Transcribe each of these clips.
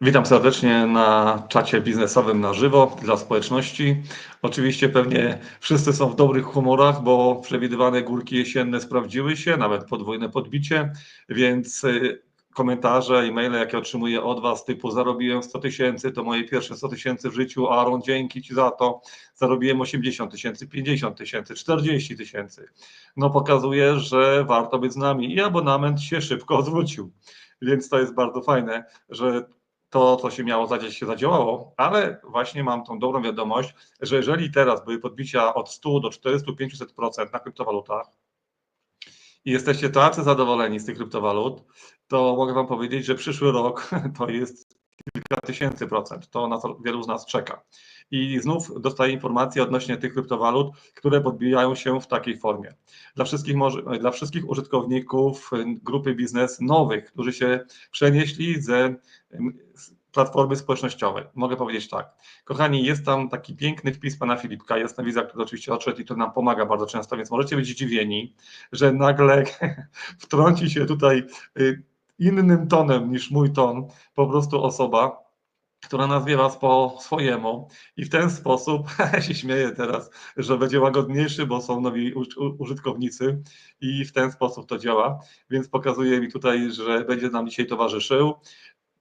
Witam serdecznie na czacie biznesowym na żywo dla społeczności. Oczywiście pewnie wszyscy są w dobrych humorach, bo przewidywane górki jesienne sprawdziły się, nawet podwójne podbicie, więc y, komentarze, e-maile, jakie otrzymuję od Was, typu zarobiłem 100 tysięcy, to moje pierwsze 100 tysięcy w życiu, Aaron, dzięki Ci za to, zarobiłem 80 tysięcy, 50 tysięcy, 40 tysięcy. No pokazuje, że warto być z nami i abonament się szybko zwrócił. Więc to jest bardzo fajne, że to, co się miało zadziać, się zadziałało, ale właśnie mam tą dobrą wiadomość, że jeżeli teraz były podbicia od 100 do 400-500% na kryptowalutach i jesteście tacy zadowoleni z tych kryptowalut, to mogę Wam powiedzieć, że przyszły rok to jest kilka tysięcy procent. To na co wielu z nas czeka. I znów dostaję informacje odnośnie tych kryptowalut, które podbijają się w takiej formie. Dla wszystkich, dla wszystkich użytkowników grupy biznes nowych, którzy się przenieśli ze platformy społecznościowej. Mogę powiedzieć tak. Kochani, jest tam taki piękny wpis pana Filipka, jest na wiza, który oczywiście odszedł i to nam pomaga bardzo często, więc możecie być zdziwieni, że nagle wtrąci się tutaj y, innym tonem niż mój ton, po prostu osoba, która nazwie was po swojemu i w ten sposób, się śmieję teraz, że będzie łagodniejszy, bo są nowi użytkownicy i w ten sposób to działa, więc pokazuje mi tutaj, że będzie nam dzisiaj towarzyszył.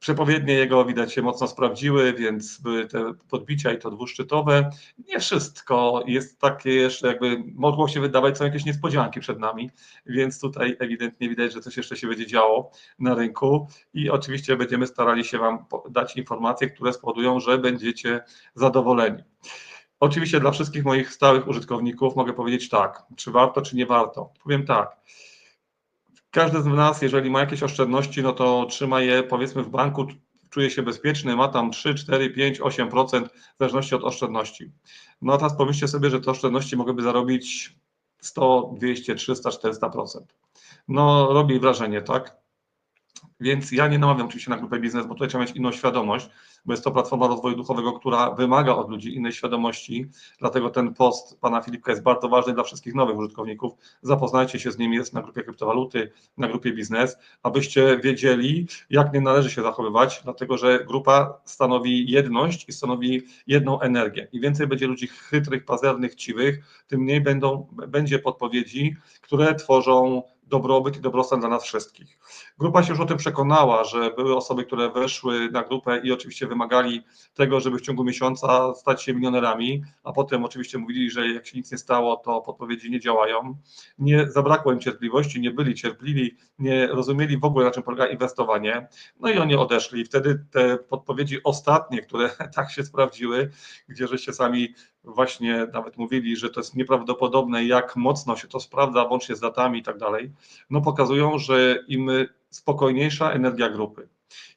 Przepowiednie jego widać się mocno sprawdziły, więc były te podbicia i to dwuszczytowe. Nie wszystko jest takie jeszcze jakby, mogło się wydawać, są jakieś niespodzianki przed nami, więc tutaj ewidentnie widać, że coś jeszcze się będzie działo na rynku i oczywiście będziemy starali się Wam dać informacje, które spowodują, że będziecie zadowoleni. Oczywiście dla wszystkich moich stałych użytkowników mogę powiedzieć tak, czy warto, czy nie warto. Powiem tak, każdy z nas, jeżeli ma jakieś oszczędności, no to trzyma je powiedzmy w banku, czuje się bezpieczny, ma tam 3, 4, 5, 8% w zależności od oszczędności. No a teraz pomyślcie sobie, że te oszczędności mogłyby zarobić 100, 200, 300, 400%. No robi wrażenie, tak? Więc ja nie namawiam oczywiście na grupę biznes, bo tutaj trzeba mieć inną świadomość, bo jest to platforma rozwoju duchowego, która wymaga od ludzi innej świadomości. Dlatego ten post pana Filipka jest bardzo ważny dla wszystkich nowych użytkowników. Zapoznajcie się z nim, jest na grupie kryptowaluty, na grupie biznes, abyście wiedzieli, jak nie należy się zachowywać, dlatego że grupa stanowi jedność i stanowi jedną energię. Im więcej będzie ludzi chytrych, pazernych, chciwych, tym mniej będą, będzie podpowiedzi, które tworzą dobrobyt i dobrostan dla nas wszystkich. Grupa się już o tym przekonała, że były osoby, które weszły na grupę i oczywiście wymagali tego, żeby w ciągu miesiąca stać się milionerami, a potem oczywiście mówili, że jak się nic nie stało, to podpowiedzi nie działają. Nie zabrakło im cierpliwości, nie byli cierpliwi, nie rozumieli w ogóle na czym polega inwestowanie. No i oni odeszli. Wtedy te podpowiedzi ostatnie, które tak się sprawdziły, gdzie żeście sami właśnie nawet mówili, że to jest nieprawdopodobne, jak mocno się to sprawdza, łącznie z datami i tak dalej, no pokazują, że im spokojniejsza energia grupy,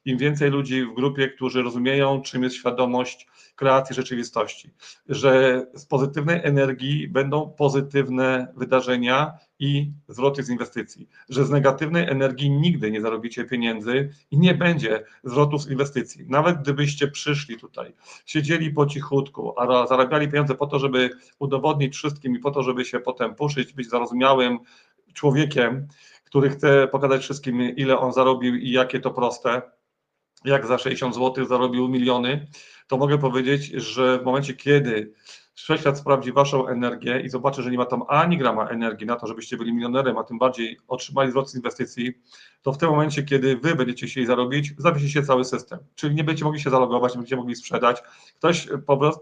im więcej ludzi w grupie, którzy rozumieją, czym jest świadomość kreacji rzeczywistości, że z pozytywnej energii będą pozytywne wydarzenia i zwroty z inwestycji, że z negatywnej energii nigdy nie zarobicie pieniędzy i nie będzie zwrotów z inwestycji. Nawet gdybyście przyszli tutaj, siedzieli po cichutku, a zarabiali pieniądze po to, żeby udowodnić wszystkim i po to, żeby się potem puszyć, być zarozumiałym człowiekiem, który chce pokazać wszystkim, ile on zarobił i jakie to proste, jak za 60 zł zarobił miliony, to mogę powiedzieć, że w momencie, kiedy Wszechświat sprawdzi waszą energię i zobaczy, że nie ma tam ani grama energii na to, żebyście byli milionerem, a tym bardziej otrzymali zwrot z inwestycji, to w tym momencie, kiedy wy będziecie chcieli zarobić, zawiesi się cały system. Czyli nie będziecie mogli się zalogować, nie będziecie mogli sprzedać. Ktoś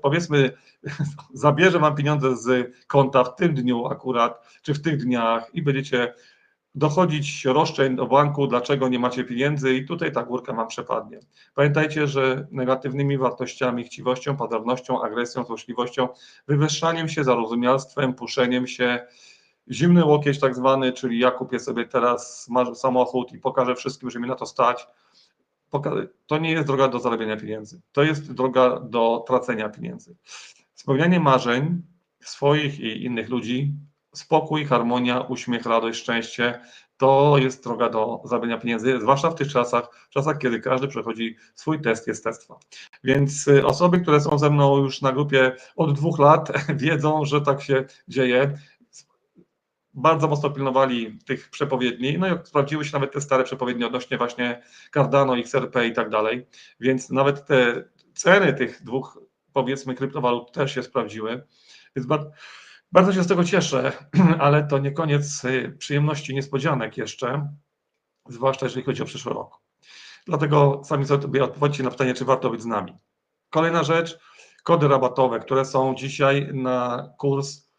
powiedzmy zabierze wam pieniądze z konta w tym dniu akurat, czy w tych dniach i będziecie dochodzić roszczeń do banku, dlaczego nie macie pieniędzy i tutaj ta górka Wam przepadnie. Pamiętajcie, że negatywnymi wartościami, chciwością, padownością, agresją, złośliwością, wywyższaniem się, zarozumialstwem, puszeniem się, zimny łokieć tak zwany, czyli ja kupię sobie teraz samochód i pokażę wszystkim, że mi na to stać, to nie jest droga do zarabiania pieniędzy. To jest droga do tracenia pieniędzy. Spełnianie marzeń swoich i innych ludzi spokój, harmonia, uśmiech, radość, szczęście to jest droga do zarabiania pieniędzy, zwłaszcza w tych czasach, czasach, kiedy każdy przechodzi swój test jestestwa. Więc y, osoby, które są ze mną już na grupie od dwóch lat, wiedzą, że tak się dzieje. bardzo mocno pilnowali tych przepowiedni, no i sprawdziły się nawet te stare przepowiednie odnośnie właśnie Cardano, XRP i tak dalej, więc nawet te ceny tych dwóch powiedzmy kryptowalut też się sprawdziły, więc bardzo, bardzo się z tego cieszę, ale to nie koniec y, przyjemności niespodzianek jeszcze, zwłaszcza jeżeli chodzi o przyszły rok. Dlatego sami sobie odpowiedzcie na pytanie, czy warto być z nami. Kolejna rzecz, kody rabatowe, które są dzisiaj na kurs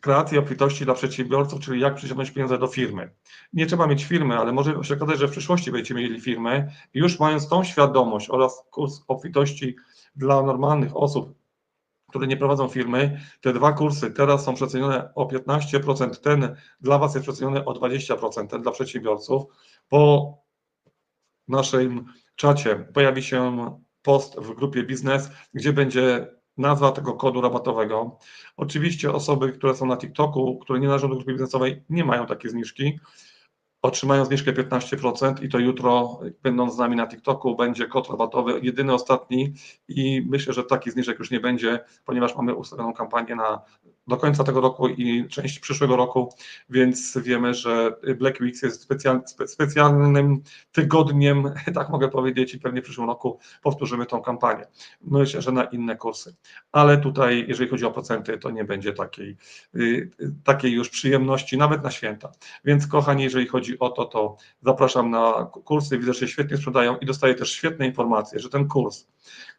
kreacji obfitości dla przedsiębiorców, czyli jak przyciągnąć pieniądze do firmy. Nie trzeba mieć firmy, ale może się okazać, że w przyszłości będziecie mieli firmę i już mając tą świadomość oraz kurs obfitości dla normalnych osób, które nie prowadzą firmy, te dwa kursy teraz są przecenione o 15%, ten dla Was jest przeceniony o 20%, ten dla przedsiębiorców. Po naszym czacie pojawi się post w grupie biznes, gdzie będzie nazwa tego kodu rabatowego. Oczywiście osoby, które są na TikToku, które nie należą do grupy biznesowej, nie mają takiej zniżki. Otrzymają zniżkę 15% i to jutro, będąc z nami na TikToku, będzie kod rabatowy, jedyny, ostatni i myślę, że taki zniżek już nie będzie, ponieważ mamy ustawioną kampanię na do końca tego roku i część przyszłego roku, więc wiemy, że Black Weeks jest specjal, spe, specjalnym tygodniem, tak mogę powiedzieć, i pewnie w przyszłym roku powtórzymy tą kampanię. Myślę, że na inne kursy. Ale tutaj, jeżeli chodzi o procenty, to nie będzie takiej, y, takiej już przyjemności, nawet na święta. Więc kochani, jeżeli chodzi o to, to zapraszam na kursy, widzę, że się świetnie sprzedają i dostaję też świetne informacje, że ten kurs,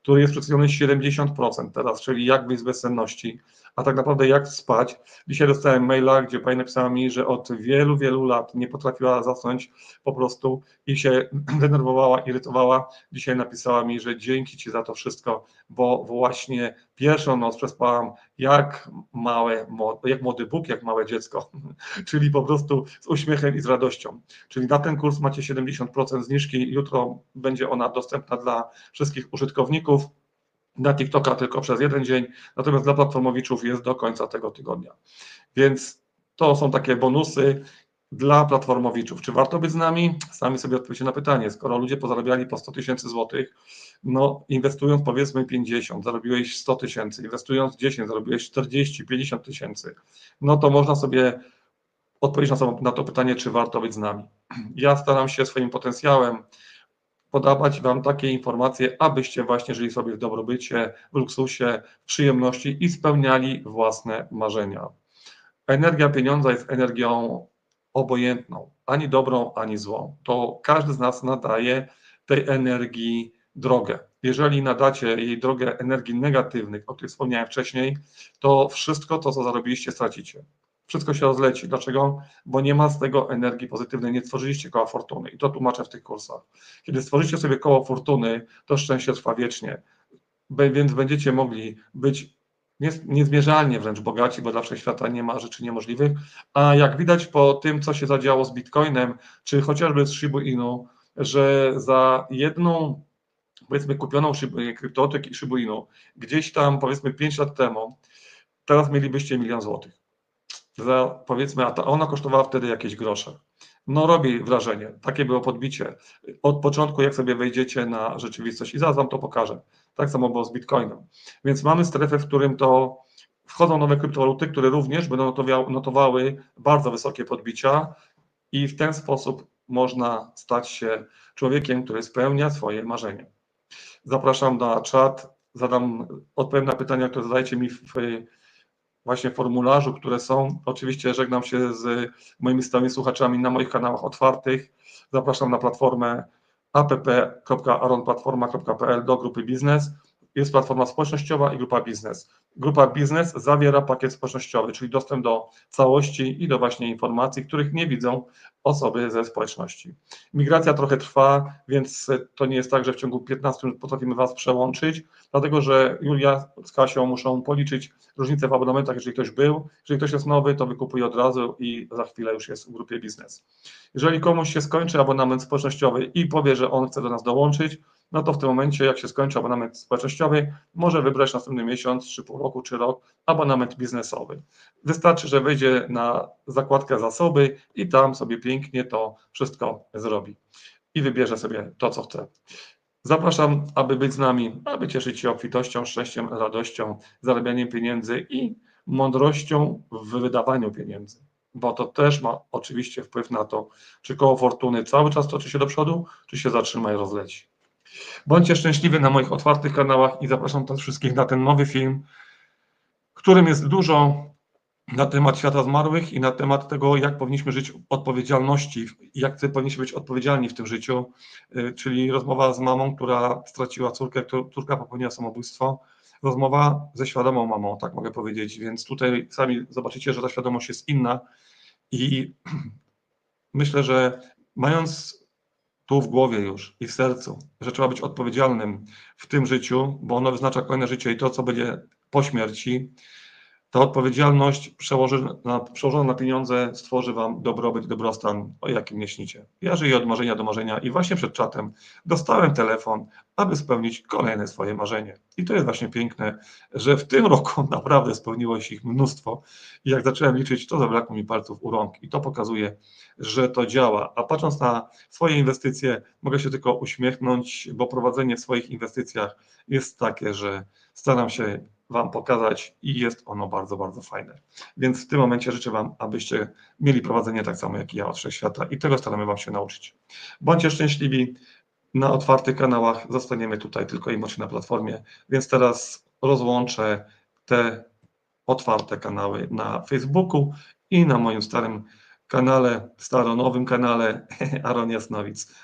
który jest przedstawiony 70% teraz, czyli jak wyjść z bezsenności, a tak naprawdę jak spać. Dzisiaj dostałem maila, gdzie pani napisała mi, że od wielu, wielu lat nie potrafiła zasnąć po prostu i się denerwowała, irytowała. Dzisiaj napisała mi, że dzięki Ci za to wszystko, bo właśnie pierwszą noc przespałam jak małe, jak młody Bóg, jak małe dziecko, czyli po prostu z uśmiechem i z radością. Czyli na ten kurs macie 70% zniżki, jutro będzie ona dostępna dla wszystkich użytkowników na TikToka tylko przez jeden dzień, natomiast dla platformowiczów jest do końca tego tygodnia. Więc to są takie bonusy dla platformowiczów. Czy warto być z nami? Sami sobie odpowiedzcie na pytanie. Skoro ludzie pozarabiali po 100 tysięcy złotych, no inwestując powiedzmy 50, zarobiłeś 100 tysięcy, inwestując 10, zarobiłeś 40, 50 tysięcy, no to można sobie odpowiedzieć na, to pytanie, czy warto być z nami. Ja staram się swoim potencjałem podawać Wam takie informacje, abyście właśnie żyli sobie w dobrobycie, w luksusie, w przyjemności i spełniali własne marzenia. Energia pieniądza jest energią obojętną, ani dobrą, ani złą. To każdy z nas nadaje tej energii drogę. Jeżeli nadacie jej drogę energii negatywnych, o których wspomniałem wcześniej, to wszystko to, co zarobiliście, stracicie wszystko się rozleci. Dlaczego? Bo nie ma z tego energii pozytywnej, nie stworzyliście koła fortuny i to tłumaczę w tych kursach. Kiedy stworzycie sobie koło fortuny, to szczęście trwa wiecznie, więc będziecie mogli być niezmierzalnie wręcz bogaci, bo dla wszechświata nie ma rzeczy niemożliwych, a jak widać po tym, co się zadziało z Bitcoinem, czy chociażby z Shiba Inu, że za jedną powiedzmy kupioną kryptotek i Shiba Inu gdzieś tam powiedzmy 5 lat temu, teraz mielibyście milion złotych za powiedzmy, a ona kosztowała wtedy jakieś grosze. No robi wrażenie, takie było podbicie. Od początku, jak sobie wejdziecie na rzeczywistość i zaraz Wam to pokażę. Tak samo było z Bitcoinem. Więc mamy strefę, w którym to wchodzą nowe kryptowaluty, które również będą notowały bardzo wysokie podbicia i w ten sposób można stać się człowiekiem, który spełnia swoje marzenie. Zapraszam na czat, zadam, odpowiem na pytania, które zadajecie mi w właśnie formularzu, które są. Oczywiście żegnam się z moimi stałymi słuchaczami na moich kanałach otwartych. Zapraszam na platformę app.aronplatforma.pl do grupy biznes. Jest platforma społecznościowa i grupa biznes. Grupa biznes zawiera pakiet społecznościowy, czyli dostęp do całości i do właśnie informacji, których nie widzą osoby ze społeczności. Migracja trochę trwa, więc to nie jest tak, że w ciągu 15 minut potrafimy Was przełączyć, dlatego że Julia z Kasią muszą policzyć różnicę w abonamentach, jeżeli ktoś był. Jeżeli ktoś jest nowy, to wykupuje od razu i za chwilę już jest w grupie biznes. Jeżeli komuś się skończy abonament społecznościowy i powie, że on chce do nas dołączyć, no to w tym momencie, jak się skończy abonament społecznościowy, może wybrać następny miesiąc, czy pół roku, czy rok abonament biznesowy. Wystarczy, że wejdzie na zakładkę zasoby i tam sobie pięknie to wszystko zrobi i wybierze sobie to, co chce. Zapraszam, aby być z nami, aby cieszyć się obfitością, szczęściem, radością, zarabianiem pieniędzy i mądrością w wydawaniu pieniędzy. bo to też ma oczywiście wpływ na to, czy koło fortuny cały czas toczy się do przodu, czy się zatrzyma i rozleci. Bądźcie szczęśliwi na moich otwartych kanałach i zapraszam też wszystkich na ten nowy film, którym jest dużo na temat świata zmarłych i na temat tego, jak powinniśmy żyć odpowiedzialności, jak powinniśmy być odpowiedzialni w tym życiu, y, czyli rozmowa z mamą, która straciła córkę, córka popełniła samobójstwo, rozmowa ze świadomą mamą, tak mogę powiedzieć, więc tutaj sami zobaczycie, że ta świadomość jest inna i myślę, że mając tu w głowie już i w sercu, że trzeba być odpowiedzialnym w tym życiu, bo ono wyznacza kolejne życie i to, co będzie po śmierci, ta odpowiedzialność przełoży na, przełożona na pieniądze stworzy Wam dobrobyt dobrostan, o jakim nie śnicie. Ja żyję od marzenia do marzenia i właśnie przed czatem dostałem telefon, aby spełnić kolejne swoje marzenie. I to jest właśnie piękne, że w tym roku naprawdę spełniło się ich mnóstwo i jak zacząłem liczyć, to zabrakło mi palców u rąk i to pokazuje, że to działa. A patrząc na swoje inwestycje, mogę się tylko uśmiechnąć, bo prowadzenie w swoich inwestycjach jest takie, że staram się Wam pokazać i jest ono bardzo, bardzo fajne. Więc w tym momencie życzę Wam, abyście mieli prowadzenie tak samo jak ja od Wszechświata i tego staramy Wam się nauczyć. Bądźcie szczęśliwi na otwartych kanałach, zostaniemy tutaj tylko i wyłącznie na platformie, więc teraz rozłączę te otwarte kanały na Facebooku i na moim starym kanale, staronowym kanale Aaron Jasnowic.